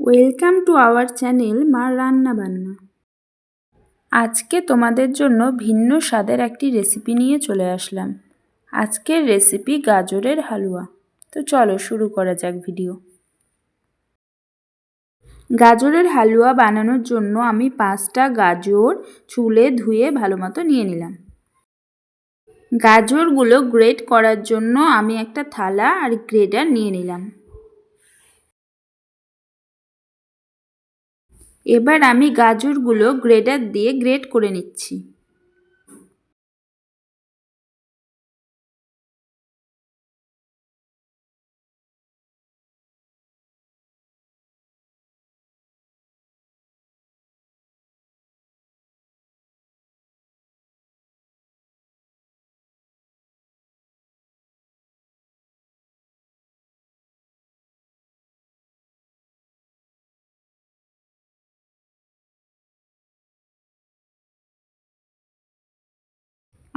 Welcome to our channel মা রান্না বান্না। আজকে তোমাদের জন্য ভিন্ন স্বাদের একটি রেসিপি নিয়ে চলে আসলাম। আজকের রেসিপি গাজরের হালুয়া। তো চলো শুরু করা যাক ভিডিও। গাজরের হালুয়া বানানোর জন্য আমি পাঁচটা গাজর চুলে ধুয়ে ভালো মতো নিয়ে নিলাম। গাজরগুলো গ্রেট করার জন্য আমি একটা থালা আর গ্রেটার নিয়ে নিলাম। এবার আমি গাজরগুলো গ্রেডার দিয়ে গ্রেড করে নিচ্ছি।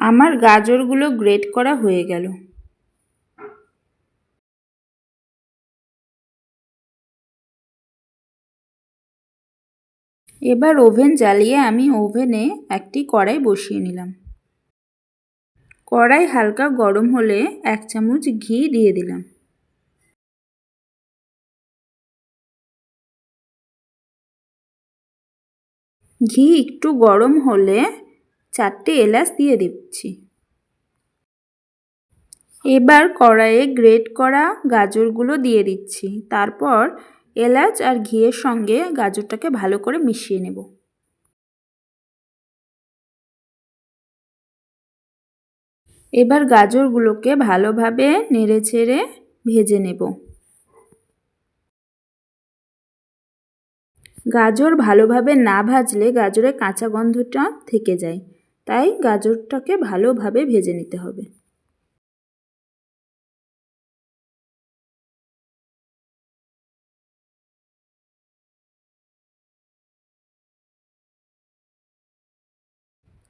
আমার গাজরগুলো গ্রেট করা হয়ে গেল। এবার ওভেন জ্বালিয়ে আমি ওভেনে একটি কড়াই বসিয়ে নিলাম। কড়াই হালকা গরম হলে এক চামচ ঘি দিয়ে দিলাম। ঘি একটু গরম হলে চারটে এলাচ দিয়ে দিচ্ছি। এবার কড়াইয়ে গ্রেট করা গাজরগুলো দিয়ে দিচ্ছি। তারপর এলাচ আর ঘিয়ের সঙ্গে গাজরটাকে ভালো করে মিশিয়ে নেব। এবার গাজরগুলোকে ভালোভাবে নেড়ে ছেড়ে ভেজে নেব। গাজর ভালোভাবে না ভাজলে গাজরের কাঁচা গন্ধটা থেকে যায়। তাই গাজরটাকে ভালোভাবে ভেজে নিতে হবে।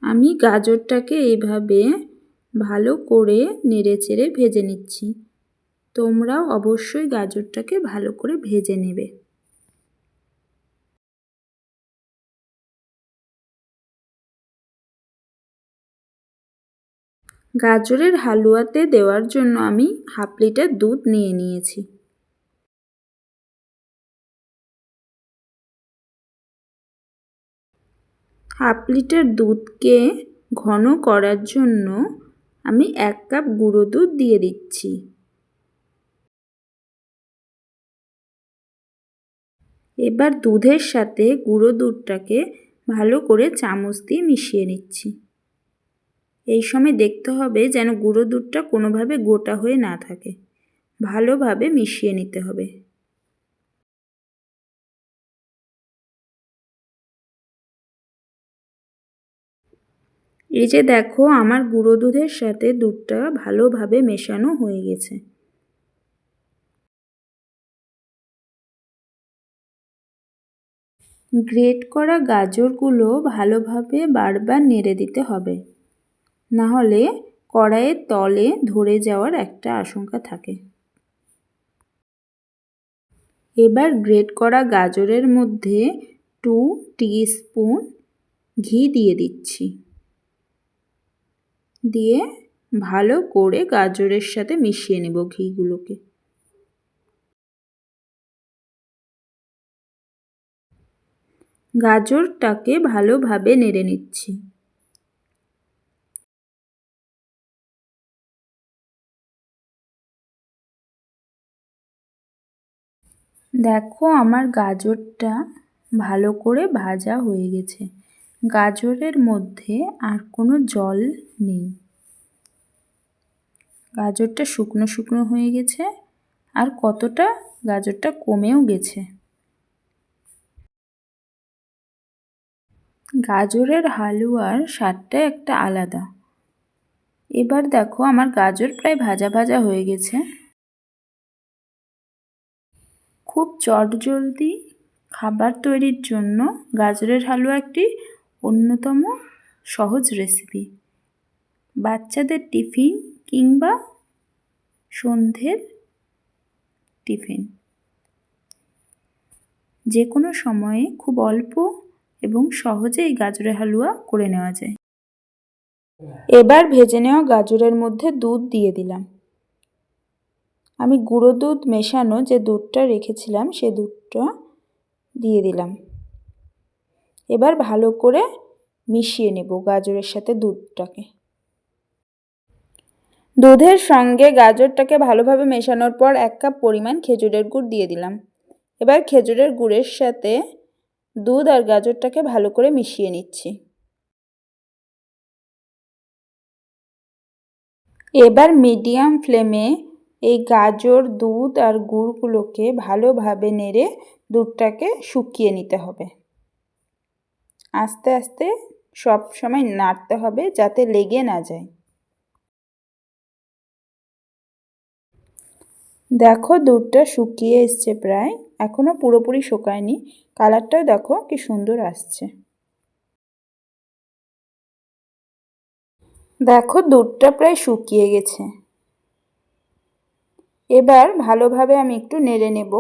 আমি গাজরটাকে এইভাবে ভালো করে নেড়ে চেড়ে ভেজে নিচ্ছি। তোমরাও অবশ্যই গাজরটাকে ভালো করে ভেজে নেবে। গাজরের হালুয়াতে দেওয়ার জন্য আমি হাফ লিটার দুধ নিয়ে নিয়েছি। হাফ লিটার দুধকে ঘন করার জন্য আমি এক কাপ গুঁড়ো দুধ দিয়ে দিচ্ছি। এবার দুধের সাথে গুঁড়ো দুধটাকে ভালো করে চামচ দিয়ে মিশিয়ে নিচ্ছি। এই সময় দেখতে হবে যেন গুঁড়ো দুধটা কোনোভাবে গোটা হয়ে না থাকে। ভালোভাবে মিশিয়ে নিতে হবে। এই যে দেখো, আমার গুঁড়ো দুধের সাথে দুধটা ভালোভাবে মেশানো হয়ে গেছে। গ্রেট করা গাজরগুলো ভালোভাবে বারবার নেড়ে দিতে হবে। না হলে কড়াইয়ের তলে ধরে যাওয়ার একটা আশঙ্কা থাকে। এবার গ্রেট করা গাজরের মধ্যে টু স্পুন ঘি দিয়ে দিচ্ছি। দিয়ে ভালো করে গাজরের সাথে মিশিয়ে নেব ঘিগুলোকে। গাজরটাকে ভালোভাবে নেড়ে নিচ্ছি। দেখো আমার গাজরটা ভালো করে ভাজা হয়ে গেছে। গাজরের মধ্যে আর কোনো জল নেই। গাজরটা শুকনো শুকনো হয়ে গেছে আর কতটা গাজরটা কমেও গেছে। গাজরের হালুয়ার স্বাদটা একটা আলাদা। এবার দেখো আমার গাজর প্রায় ভাজা ভাজা হয়ে গেছে। খুব চটজলদি খাবার তৈরির জন্য গাজরের হালুয়া একটি অন্যতম সহজ রেসিপি বাচ্চাদের টিফিন কিংবা সন্ধ্যের টিফিন। যে কোনো সময়ে খুব অল্প এবং সহজেই গাজরের হালুয়া করে নেওয়া যায়। এবার ভেজে নেওয়া গাজরের মধ্যে দুধ দিয়ে দিলাম। আমি গুঁড়ো দুধ মেশানো যে দুধটা রেখেছিলাম, সে দুধটা দিয়ে দিলাম। এবার ভালো করে মিশিয়ে নেব গাজরের সাথে দুধটাকে। দুধের সঙ্গে গাজরটাকে ভালোভাবে মেশানোর পর এক কাপ পরিমাণ খেজুরের গুড় দিয়ে দিলাম। এবার খেজুরের গুড়ের সাথে দুধ আর গাজরটাকে ভালো করে মিশিয়ে নিচ্ছি। এবার মিডিয়াম ফ্লেমে এই গাজর, দুধ আর গুড়গুলোকে ভালোভাবে নেড়ে দুধটাকে শুকিয়ে নিতে হবে। আস্তে আস্তে সব সময় নাড়তে হবে যাতে লেগে না যায়। দেখো দুধটা শুকিয়ে এসছে প্রায় এখনও পুরোপুরি শুকায়নি। কালারটাও দেখো কি সুন্দর আসছে। দেখো দুধটা প্রায় শুকিয়ে গেছে। এবার ভালোভাবে আমি একটু নেড়ে নেব।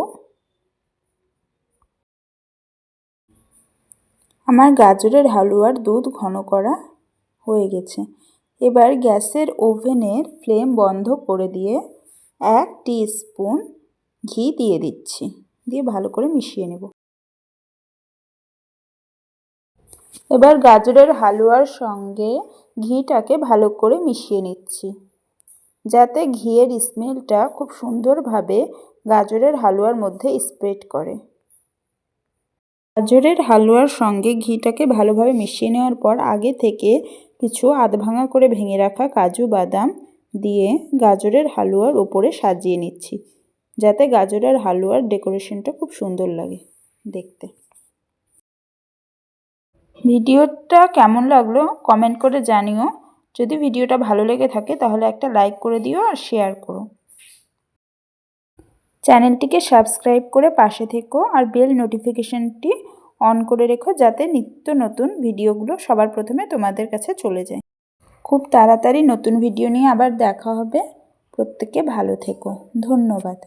আমার গাজরের হালুয়ার দুধ ঘন করা হয়ে গেছে। এবার গ্যাসের ওভেনের ফ্লেম বন্ধ করে দিয়ে এক স্পুন ঘি দিয়ে দিচ্ছি। দিয়ে ভালো করে মিশিয়ে নেব। এবার গাজরের হালুয়ার সঙ্গে ঘিটাকে ভালো করে মিশিয়ে নিচ্ছি। যাতে ঘিয়ের স্মেলটা খুব সুন্দরভাবে গাজরের হালুয়ার মধ্যে স্প্রেড করে। গাজরের হালুয়ার সঙ্গে ঘিটাকে ভালোভাবে মিশিয়ে নেওয়ার পর আগে থেকে কিছু আধ ভাঙা করে ভেঙে রাখা কাজু বাদাম দিয়ে গাজরের হালুয়ার ওপরে সাজিয়ে নিচ্ছি, যাতে গাজরের হালুয়ার ডেকোরেশনটা খুব সুন্দর লাগে দেখতে। ভিডিওটা কেমন লাগল কমেন্ট করে জানিও। যদি ভিডিওটা ভালো লেগে থাকে, তাহলে একটা লাইক করে দিও আর শেয়ার করো। চ্যানেলটিকে সাবস্ক্রাইব করে পাশে থেকো আর বেল নোটিফিকেশানটি অন করে রেখো যাতে নিত্য নতুন ভিডিওগুলো সবার প্রথমে তোমাদের কাছে চলে যায়। খুব তাড়াতাড়ি নতুন ভিডিও নিয়ে আবার দেখা হবে। প্রত্যেকে ভালো থেকো। ধন্যবাদ।